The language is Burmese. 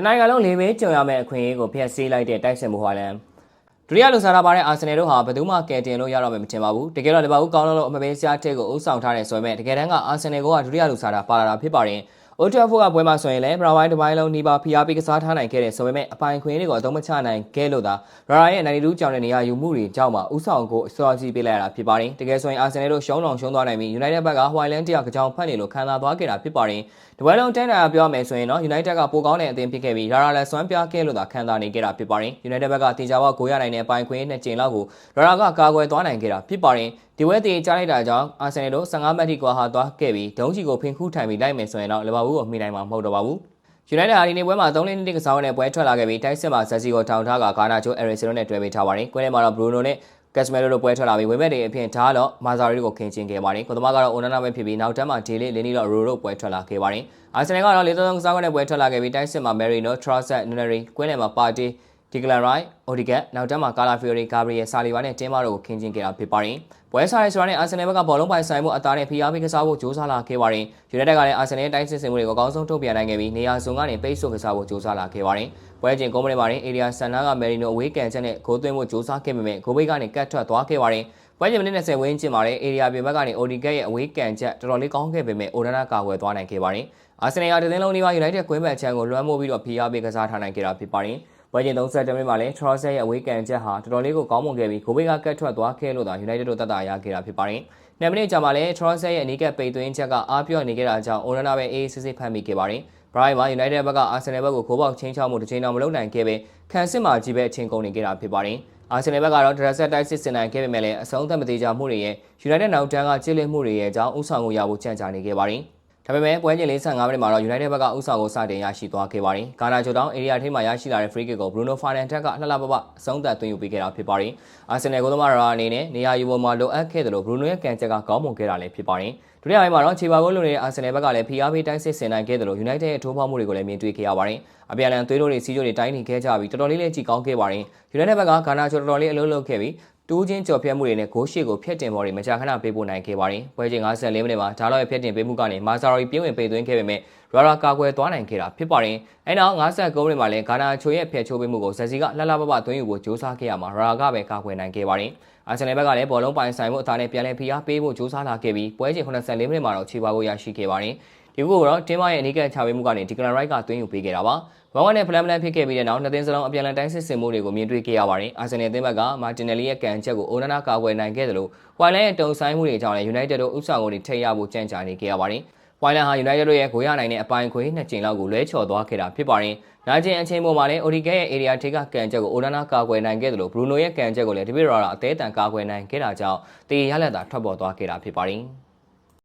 တနိုင်ငံလုံးလေဘေးကြုံရမယ့်အခွင့်အရေးကိုဖျက်ဆီးလိုက်တဲ့တိုက်စစ်မှုဟာလည်းဒုတိယလူစားတာပါတဲ့အာဆင်နယ်တို့ဟာဘယ်သူမှကယ်တင်လို့ရတော့မယ်မထင်ပါဘူးတကယ်တော့လီဗာပူးကောင်းလုံးလုံးအမပေးစရာတစ်ကိုဥဆောင်ထားတယ်ဆိုပေမဲ့တကယ်တမ်းကအာဆင်နယ်ကဒုတိယလူစားတာပါလာတာဖြစ်ပါတယ် အိုထဖိုကပွဲမှာဆိုရင်လည်းဘရာဝိုင်းတစ်ပိုင်းလုံးနီးပါးဖိအားပေးကစားထားနိုင်ခဲ့တယ်ဆိုပေမဲ့အပိုင်ခွင့်တွေကိုအသုံးမချနိုင်ခဲ့လို့သာရာရာရဲ့92ကြောင်တဲ့နေရာယူမှုတွေကြောင့်မှဥဆောင်ကိုအစောကြီးပေးလိုက်ရတာဖြစ်ပါတယ်တကယ်ဆိုရင်အာဆင်နယ်တို့ရှုံးတော်ရှုံးသွားနိုင်ပြီး United ဘက်ကဟိုင်လန်တယောက်ကြောင်ဖတ်နေလို့ခံစားသွားခဲ့တာဖြစ်ပါတယ်ဒီပွဲလုံးတန်းတာပြောမယ်ဆိုရင်တော့ United ကပိုကောင်းတဲ့အသင်းဖြစ်ခဲ့ပြီးရာရာလည်းစွမ်းပြခဲ့လို့သာခံစားနေခဲ့တာဖြစ်ပါတယ် United ဘက်ကတင်ကြပေါက်9ရနိုင်တဲ့အပိုင်ခွင့်နှစ်ကြိမ်လောက်ကိုရာရာကကာကွယ်သွားနိုင်ခဲ့တာဖြစ်ပါတယ် ဒီဝဲတီကြားလိုက်တာကြောင့်အာဆင်နယ်တို့15မှတ်ထိကွာဟာသွားခဲ့ပြီးဒုံးချီကိုဖင်ခုထိုင်ပြီးလိုက်မယ်ဆိုရင်တော့လီဗာပူးကိုမှီနိုင်မှာမဟုတ်တော့ပါဘူး။ United ဟာဒီနေ့ပွဲမှာ3လင်းတစ်ကစားတဲ့ပွဲထွက်လာခဲ့ပြီးတိုက်စစ်မှာဇက်စီကိုထောင်ထားကဂါနာချိုအရီစီရိုနဲ့တွဲပေးထားပါတယ်။ကွင်းထဲမှာတော့ Bruno နဲ့ Casemiro တို့ပွဲထွက်လာပြီးဝင်းဘက်တွေအဖြစ်ဓာတ်တော့မာဇာရီတို့ကိုခင်ချင်းခဲ့ပါတယ်။ကိုသမားကတော့ Onana ပဲဖြစ်ပြီးနောက်တန်းမှာ Daily လင်းနီတော့ Ro တို့ပွဲထွက်လာခဲ့ပါတယ်။ Arsenal ကတော့၄၃ကစားတဲ့ပွဲထွက်လာခဲ့ပြီးတိုက်စစ်မှာ Merino, Trossard, Nunari ကွင်းထဲမှာ Partey ဒီကလန်ရိုက်အိုဒီကက်နောက်တန်းမှာကာလာဖီယိုရီဂါဘရီယယ်ဆာလီဗာနဲ့တင်းမာတို့ကိုခင်းကျင်းခဲ့တာဖြစ်ပါတယ်။ပွဲစားရဲဆိုတာနဲ့အာဆင်နယ်ဘက်ကဘောလုံးပိုင်ဆိုင်မှုအသားနဲ့ဖိအားပေးကစားဖို့ကြိုးစားလာခဲ့ပါတယ်။ယူနိုက်တက်ကလည်းအာဆင်နယ်တိုင်းစစ်စင်မှုတွေကိုအကောင်းဆုံးထုတ်ပြန်နိုင်ခဲ့ပြီးနေရာစုံကနေပိတ်ဆို့ကစားဖို့ကြိုးစားလာခဲ့ပါတယ်။ပွဲချင်းကုန်းမလေးမှာရင်အေရီယာဆန်နာကမယ်ရီနိုအဝေးကန်ချက်နဲ့ဂိုးသွင်းဖို့ကြိုးစားခဲ့ပေမဲ့ဂိုးပိတ်ကနေကတ်ထွက်သွားခဲ့ပါတယ်။ပွဲချင်းမိနစ်20ဝန်းကျင်မှာလည်းအေရီယာပြင်ဘက်ကနေအိုဒီကက်ရဲ့အဝေးကန်ချက်တော်တော်လေးကောင်းခဲ့ပေမဲ့အိုဒနာကာကွယ်သွားနိုင်ခဲ့ပါတယ်။အာဆင်နယ်ကတသင်းလုံးဒီမှာယူနိုက်တက်ကွင်းဘက်ချန်ကိုလွှမ်းမိုးပြီးတော့ဖိအားပေးကစားထားနိုင်ခဲ့တာဖြစ်ပါတယ်။ ပွဲချင်း32မိနစ်မှာလည်း Trossard ရဲ့အဝေးကန်ချက်ဟာတော်တော်လေးကိုကောင်းမွန်ခဲ့ပြီးဂိုးပိတ်ကကတ်ထွက်သွားခဲ့လို့သာ United တို့တက်တာရခဲ့တာဖြစ်ပါတယ်။နှစ်မိနစ်ကြာမှာလည်း Trossard ရဲ့အနီးကပ်ပိတ်သွင်းချက်ကအားပြော့နေခဲ့တာကြောင့် Onana ပဲအေးစစ်စစ်ဖမ်းမိခဲ့ပါတယ်။ Brian မှာ United ဘက်က Arsenal ဘက်ကိုဂိုးပေါက်ချင်းချောက်မှုတစ်ချိန်တောင်မလုပ်နိုင်ခဲ့ပဲခံစစ်မှာကြီးပဲအချိန်ကုန်နေခဲ့တာဖြစ်ပါတယ်။ Arsenal ဘက်ကတော့ Dressel တိုက်စစ်စင်နိုင်ခဲ့ပေမဲ့လည်းအဆုံးသတ်မသေးကြမှုတွေရဲ့ United နောက်တန်းကကျစ်လစ်မှုတွေရဲ့အကြောင်းဥဆောင်ကိုရဖို့ကြံ့ကြာနေခဲ့ပါတယ်။ ဒါပေမဲ့ပွဲချင်း45မိနစ်မှာတော့ United ဘက်ကဥဆောင်ကိုစတင်ရရှိသွားခဲ့ပါတယ်။ဂါနာချိုတောင်းအေရီယာထိမှရရှိလာတဲ့ free kick ကို Bruno Fernandes ကလှလှပပအဆုံးသတ်သွင်းယူပေးခဲ့တာဖြစ်ပါတယ်။ Arsenal ကိုသမားရာအနေနဲ့နေရာယူပေါ်မှာလိုအပ်ခဲ့တယ်လို့ Bruno ရဲ့ကန်ချက်ကကောင်းမွန်ခဲ့တာလည်းဖြစ်ပါတယ်။ဒုတိယပိုင်းမှာတော့ခြေပါကိုလုံနေတဲ့ Arsenal ဘက်ကလည်းဖိအားပေးတိုင်းစစ်ဆင်နိုင်ခဲ့တယ်လို့ United ရဲ့ထိုးဖောက်မှုတွေကိုလည်းမြင်တွေ့ခဲ့ရပါတယ်။အပြန်အလှန်သွေးတို့တွေစီးကြိုတွေတိုင်းနေခဲ့ကြပြီးတော်တော်လေးလေးကြည်ကောင်းခဲ့ပါတယ်။ United ဘက်ကဂါနာချိုတော်တော်လေးအလုံးလုံးခဲ့ပြီး တူးချင်းကြော်ဖြတ်မှုတွေနဲ့ဂိုးရှိကိုဖျက်တင်ပေါ်တွေမကြာခဏပေးပို့နိုင်ခဲ့ပါတယ်။ပွဲချိန်54မိနစ်မှာဒါလောက်ရဲ့ဖျက်တင်ပေးမှုကနေမာဆာရီပြင်းဝင်ပိတ်သွင်းခဲ့ပေမဲ့ရာရာကာကွယ်သွားနိုင်ခဲ့တာဖြစ်ပါတယ်။အဲနောက်59မိနစ်မှာလည်းဂါနာချိုရဲ့ဖျက်ချိုးပေးမှုကိုဇက်စီကလှလှပပသွင်းယူဖို့ကြိုးစားခဲ့ရမှာရာရာကပဲကာကွယ်နိုင်ခဲ့ပါတယ်။အာဆင်နယ်ဘက်ကလည်းဘောလုံးပိုင်ဆိုင်မှုအသာနဲ့ပြန်လည်ဖိအားပေးဖို့ကြိုးစားလာခဲ့ပြီးပွဲချိန်84မိနစ်မှာတော့ခြေပါကိုရရှိခဲ့ပါတယ်။ ဒီခုကတော့တင်းမရဲ့အနီးကပ်ချပေးမှုကနေဒီကလန်ရိုက်ကသွင်းယူပေးခဲ့တာပါ။ဝမ်ဝမ်နဲ့ဖလန်ဖလန်ဖြစ်ခဲ့ပြီးတဲ့နောက်နှစ်သင်းစလုံးအပြန်အလှန်တိုင်းစစ်ဆင်မှုတွေကိုမြင်တွေ့ခဲ့ရပါတယ်။အာဆင်နယ်အသင်းဘက်ကမာတင်နယ်လီရဲ့ကန်ချက်ကိုအိုနာနာကာကွယ်နိုင်ခဲ့တယ်လို့ဝိုင်လန်ရဲ့တုံဆိုင်မှုတွေကြောင့်လည်း United တို့ဥဆောင်ကိုထိတ်ရဖို့ကြံ့ကြာနေခဲ့ရပါတယ်။ဝိုင်လန်ဟာ United တို့ရဲ့ဂိုးရနိုင်တဲ့အပိုင်းခွေနှစ်ကြိမ်လောက်ကိုလွဲချော်သွားခဲ့တာဖြစ်ပါတယ်။နာကျင်အချိန်ပေါ်မှာလည်း Origa ရဲ့ area ထိကကန်ချက်ကိုအိုနာနာကာကွယ်နိုင်ခဲ့တယ်လို့ Bruno ရဲ့ကန်ချက်ကိုလည်းတပိရော်ရာအသေးအတန်ကာကွယ်နိုင်ခဲ့တာကြောင့်တေးရလက်တာထွက်ပေါ်သွားခဲ့တာဖြစ်ပါတယ်။